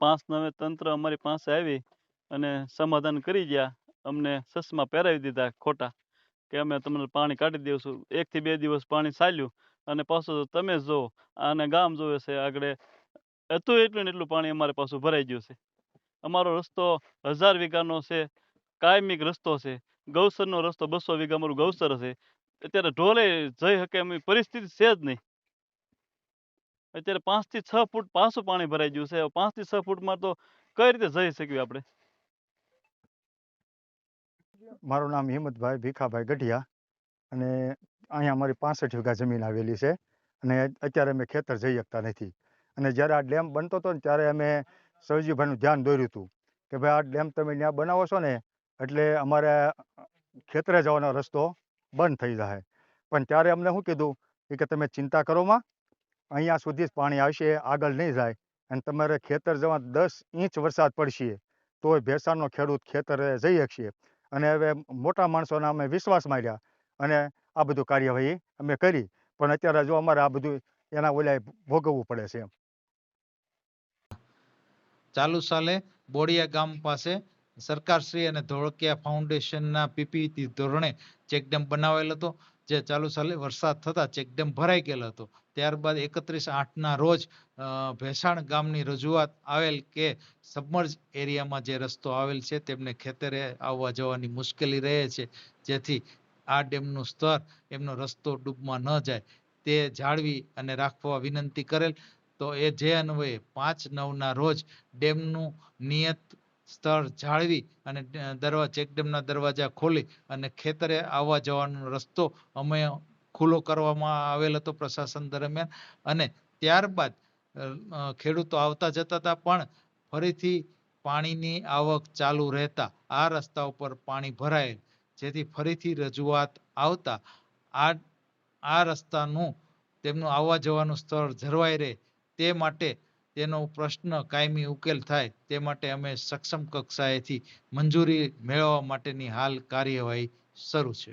પાંચ નવે તંત્ર અમારી પાસે આવી અને સમાધાન કરી ગયા. અમને ચશ્મા પહેરાવી દીધા ખોટા કે અમે તમને પાણી કાઢી દઈશું એકથી બે દિવસ પાણી ચાલ્યું અને પાછું તમે જો આને ગામ જોવે છે, આગળ હતું એટલું ને એટલું પાણી અમારે પાછું ભરાઈ ગયું છે. અમારો રસ્તો હજાર વીઘાનો છે, કાયમિક રસ્તો છે. ગૌસરનો રસ્તો બસો વીઘા અમારું ગૌસર છે અત્યારે ઢોલે જઈ શકે એમ પરિસ્થિતિ છે જ નહીં. અત્યારે પાંચથી છ ફૂટ પાછું પાણી ભરાઈ ગયું છે. પાંચથી છ ફૂટમાં તો કઈ રીતે જઈ શકીએ આપણે? મારું નામ હિંમતભાઈ ભીખાભાઈ ગઢિયા અને અહીંયા અમારી પાસઠ વીઘા જમીન આવેલી છે અને અત્યારે અમે ખેતર જઈ શકતા નથી. અને જ્યારે આ ડેમ બનતો હતો ને ત્યારે અમે સવજીભાઈનું ધ્યાન દોર્યું હતું કે ભાઈ આ ડેમ તમે ત્યાં બનાવો છો ને એટલે અમારે ખેતરે જવાનો રસ્તો બંધ થઈ જાય. પણ ત્યારે અમને શું કીધું? કે તમે ચિંતા કરોમાં અહીંયા સુધી જ પાણી આવશે, આગળ નહીં જાય. અને તમારે ખેતર જવા દસ ઇંચ વરસાદ પડશે, તોય ભેસાણનો ખેડૂત ખેતરે જઈ શકશે. અને હવે મોટા માણસોના અમે વિશ્વાસ માર્યા અને આ બધું કાર્યવાહી અમે કરી. પણ અત્યારે જો અમારે આ બધું એના ઓલા ભોગવવું પડે છે. ચાલુ સાલે બોડિયા ગામ પાસે સરકારશ્રી અને ધોળકિયા ફાઉન્ડેશનના પીપીટી ધોરણે ચેકડેમ બનાવેલ હતો. જે ચાલુ સાલે વરસાદ થતા ચેકડેમ ભરાઈ ગયેલો હતો. ત્યારબાદ એકત્રીસ આઠના રોજ ભેસાણ ગામની રજૂઆત આવેલ કે સબમર્જ એરિયામાં જે રસ્તો આવેલ છે તેમને ખેતરે આવવા જવાની મુશ્કેલી રહે છે. જેથી આ ડેમનું સ્તર એમનો રસ્તો ડૂબમાં ન જાય. તે જાળવી અને રાખવા વિનંતી કરેલ. તો એ જે અન્વયે પાંચ નવના રોજ ડેમનું નિયત સ્તર જાળવી અને ડ- દરવા ચેકડેમના દરવાજા ખોલી અને ખેતરે આવવા જવાનો રસ્તો અમે ખુલ્લો કરવામાં આવેલ હતો પ્રશાસન દરમિયાન. અને ત્યારબાદ ખેડૂતો આવતા જતા હતા, પણ ફરીથી પાણીની આવક ચાલુ રહેતા આ રસ્તા ઉપર પાણી ભરાયેલ. જેથી ફરીથી રજૂઆત આવતા આ આ રસ્તાનું તેમનું આવવા જવાનું સ્થળ જળવાઈ રહે તે માટે તેનો પ્રશ્ન કાયમી ઉકેલ થાય તે માટે અમે સક્ષમ કક્ષાએથી મંજૂરી મેળવવા માટેની હાલ કાર્યવાહી શરૂ છે.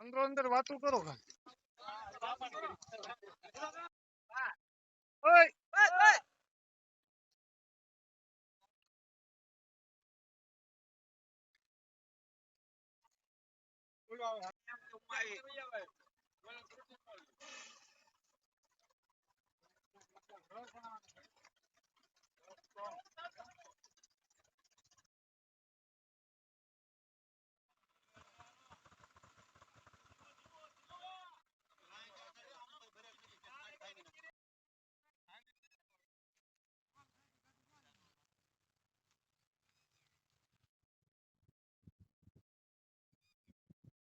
અંદર અંદર વાતો કરો